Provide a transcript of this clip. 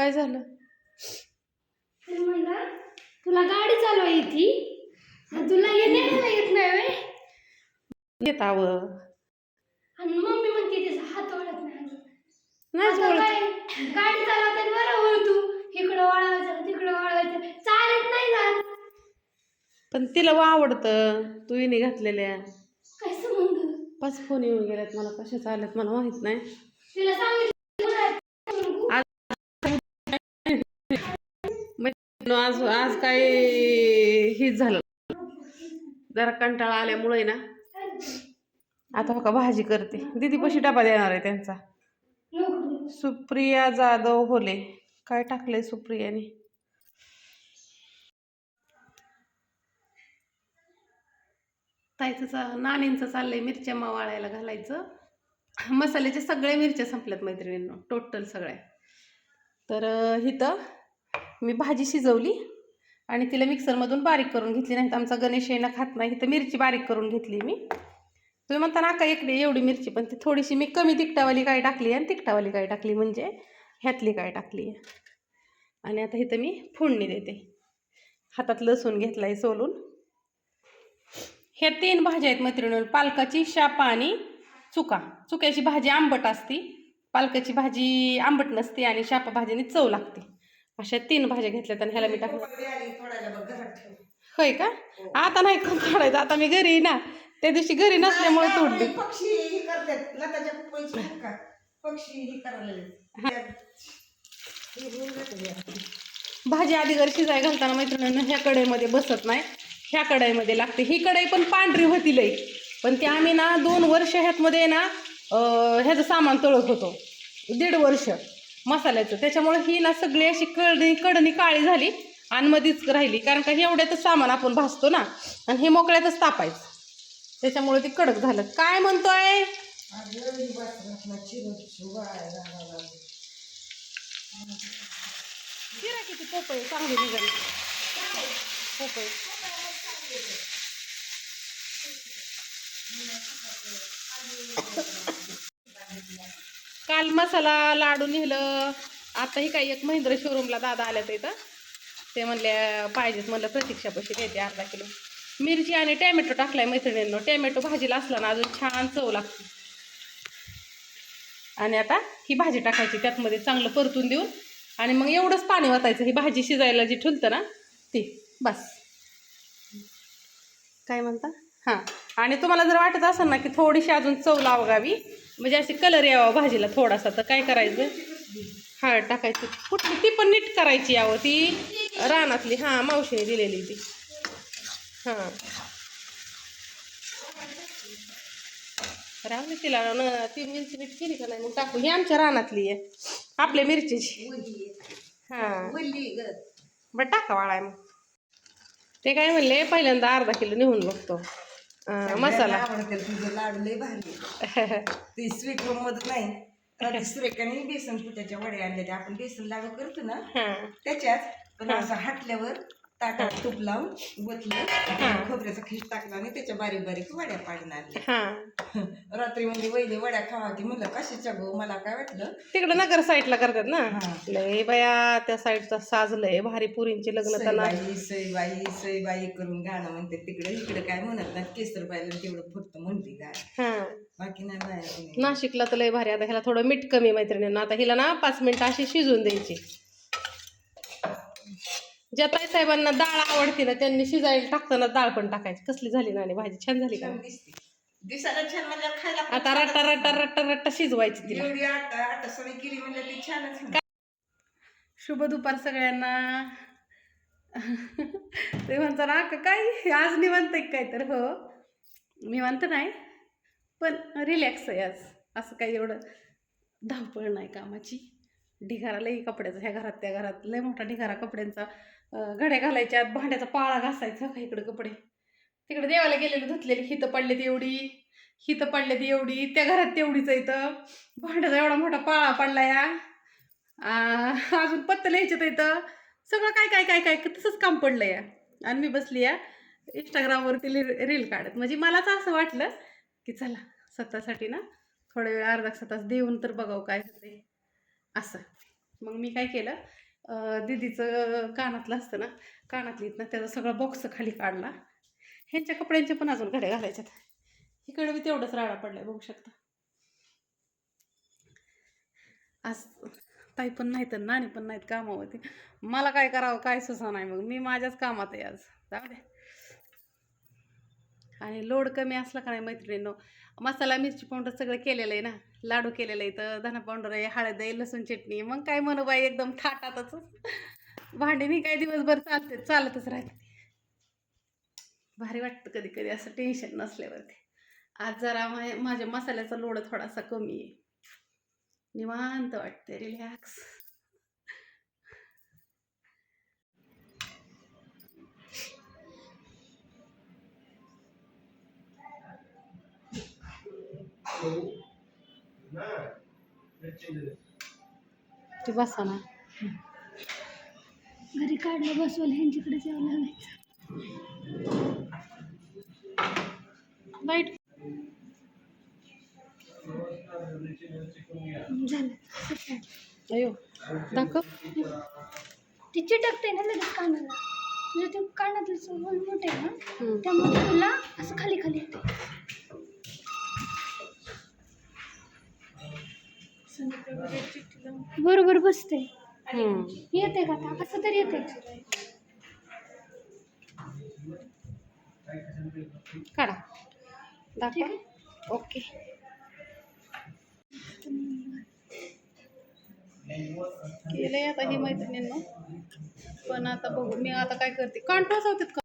काय झालं? तुला गाडी चालवा येते तुला येत नाही व्हय? येतावं आणि मम्मी म्हणते त्याचा हात वळत नाही गाडी चालवताना बरं वळ तू. इकडं वळायचं तिकडं वळायचं चालत नाही जात. पण तिला वा आवडतं. तू इने घातलेल्या. काय संबंध? पाच फोन येऊन गेल्यात मला कशाच आल्यात मला माहीत नाही. तिला सांगितलं मग आज आज काय हेच झालं. जरा कंटाळा आल्यामुळे ना. आता हो का भाजी करते. दीदी पशी डबा देणार आहे त्यांचा. सुप्रिया जाधव होले. काय टाकलंय सुप्रियाने? ताईचं चा नाणींचं चाललंय मिरच्या मावाळायला घालायचं. मसाल्याच्या सगळ्या मिरच्या संपल्यात मैत्रिणींनो. टोटल सगळ्या. तर हिथं इथं मी भाजी शिजवली आणि तिला मिक्सरमधून बारीक करून घेतली. नाही तर आमचा गणेश येणं खात नाही. तर मिरची बारीक करून घेतली मी. तुम्ही म्हणता ना का इकडे एवढी मिरची. पण ती थोडीशी मी कमी तिखटावाली काय टाकली आणि तिखटावाली काय टाकली म्हणजे ह्यातली काय टाकली आहे. आणि आता इथं मी फोडणी देते. हातात लसूण घेतला आहे सोलून. ह्या तीन भाज्या आहेत मैत्रिणी पालकाची शापा आणि चुका. चुक्याची भाजी आंबट असती. पालकाची भाजी आंबट नसते आणि शापा भाजीने चव लागते. अशा तीन भाज्या घेतल्यात आणि ह्याला मी टाकलं. होय का? आता नाही काढायचं आता मी घरी ना त्या दिवशी घरी नसल्यामुळे तोडली. पक्षी हे करतात. हे हे. भाजी आधी जर शिजाय घालताना मैत्रिणींना ह्या कढईमध्ये बसत नाही. ह्या कढईमध्ये लागते. ही कढई पण पांढरी होती लई. पण ती आम्ही ना दोन वर्ष ह्यातमध्ये ना ह्याचं सामान तळत होतो. दीड वर्ष. मसाल्याचं. त्याच्यामुळे ही ना सगळी अशी कळणी कडणी काळी झाली आणि मधीच राहिली. कारण का एवढ्याचं एवढ्यातच सामान आपण भासतो ना आणि हे मोकळ्यातच तापायचं. त्याच्यामुळे ते कडक झालं. काय म्हणतोय? गिरा किती पोपई चांगली निघाली. पोपई काल मसाला लाडू लिहिलं आता ही काही एक महिंद्र शोरूमला दादा आल्यात इथं. ते म्हणले पाहिजेत म्हणलं प्रतीक्षापाशी घेते अर्धा किलो. मिरची आणि टॅमॅटो टाकलाय मैत्रिणींनो. टॅमॅटो भाजीला असला ना अजून छान चव लागते. आणि आता ही भाजी टाकायची त्यातमध्ये चांगलं परतून देऊन. आणि मग एवढंच पाणी वाटायचं ही भाजी शिजायला जी ठुलतं ना ती. बस. काय म्हणता? हां. आणि तुम्हाला जर वाटत असेल ना की थोडीशी अजून चव लावगावी म्हणजे अशी कलर यावा भाजीला थोडासा तर काय करायचं? हळद टाकायची. कुठली? ती पण नीट करायची यावं. ती रानातली. हां मावशीने दिलेली ती. हां. राहू तिला. ना ती मिरची मीठ केली का नाही? मग टाकू. ही आमच्या रानातली आहे. आपल्या मिरचीची. हां. बरं टाका वाळाय मग ते काय म्हणले? पहिल्यांदा अर्धा किलो निघून बघतो. मसाला. आवडते तुझं लाडू लय भारी ते स्वीट रूममध्ये नाही सुरेखाने बेसन पिठाच्या वड्या आणल्या आपण बेसन लाडू करतो ना त्याच्यात पण असं हाटल्यावर ताटात तूप लावून वतलं खोबऱ्याचा खीस टाकला आणि त्याच्या बारीक बारीक वड्या हां. रात्री म्हणजे वैली वड्या खावा की म्हणलं कशाच्या गो मला काय वाटलं? तिकडं नगर साईडला करतात ना. लय बाया त्या साईडचा साज लय भारी पुरींचे लग्न सईबाई सईबाई सईबाई करून गाणं म्हणते. तिकडे इकडे काय म्हणत नाही केसर बाईला तेवढं फक्त म्हणते गाणं हां. बाकी नाही नाशिकला तर लय भारी. आता ह्याला थोडं मीठ कमी मैत्रिणींना. आता हिला ना पाच मिनिटं अशी शिजवून द्यायची. ज्या ताई साहेबांना डाळ आवडते ना त्यांनी शिजायला टाकताना डाळ पण टाकायची. कसली झाली ना आणि भाजी छान झाली का? छान दिसते. दिसायला छान म्हणजे खायला पण आता रट्टा रट्टा रट्टा रट्टा शिजवायची तिला. एवढी केली म्हणजे ती छानच. शुभ दुपार सगळ्यांना. ते म्हणता ना का काय? आज निवांत आहे काय तर? हो. निवांत नाही पण रिलॅक्स आहे आज. असं काही एवढं धावपळ नाही कामाची. ढिगारा लई कपड्याचा ह्या घरात त्या घरात. लय मोठा ढिगारा कपड्यांचा. घड्या घालायच्या भांड्याचा पाळा घासायचा का इकडे कपडे? तिकडे देवाला गेलेले धुतलेली हितं पडले ती एवढी हितं पडले ती एवढी त्या घरात तेवढीच इथं. भांड्याचा एवढा मोठा पाळा पडला या. अजून पत्त लिहायचं इथं. सगळं काय काय काय काय तसंच काम पडलं या. आणि मी बसली या इंस्टाग्रामवरती रील काढत. म्हणजे मलाच असं वाटलं की चला स्वतःसाठी ना थोडा वेळ अर्धा तास देऊन तर बघावं काय होते असं. मग मी काय केलं दिदीचं दीदीचं कानातलं असतं ना कानातली ना त्याचा सगळा बॉक्स खाली काढला. ह्यांच्या कपड्यांचे पण अजून घड्या घालायच्यात. इकडे बी तेवढंच राडा पडलाय बघू शकता. आज ताई पण नाही तर नाणी पण नाहीत कामावरती. मला काय करावं काय सुचा नाही मग. मी माझ्याच कामात आहे आज. जाऊ दे. आणि लोड कमी असला का नाही मैत्रिणींनो? मसाला मिरची पावडर सगळं केलेलं आहे ना. लाडू केलेलं आहे तर धना पावडर आहे हळद आहे लसूण चटणी मग काय म्हणू बाई एकदम थाटातच. भांडीनी काय दिवसभर चालते चालतच राहते. भारी वाटतं कधी कधी असं टेन्शन नसल्यावरती. आज जरा माझ्या मसाल्याचा लोड थोडासा कमी आहे. निवांत वाटते रिलॅक्स ती बसा ना. घरी काढलं बसवलं ह्यांच्याकडे जावं लागायचं लाइट झालं. अयो दाखव. ती चिटकते ना लगेच कानाला. तुझ्या ते कानातलं मोठे आहे ना. त्यामुळे तुला असं खाली खाली येते. बरोबर बसते हम्म. येते का आता? कसं तरी येते काढा. दाखवा. ओके. केलंय आता ही मैत्रिणींना. पण आता बघू. मी आता काय करते? कांटोस होतात का?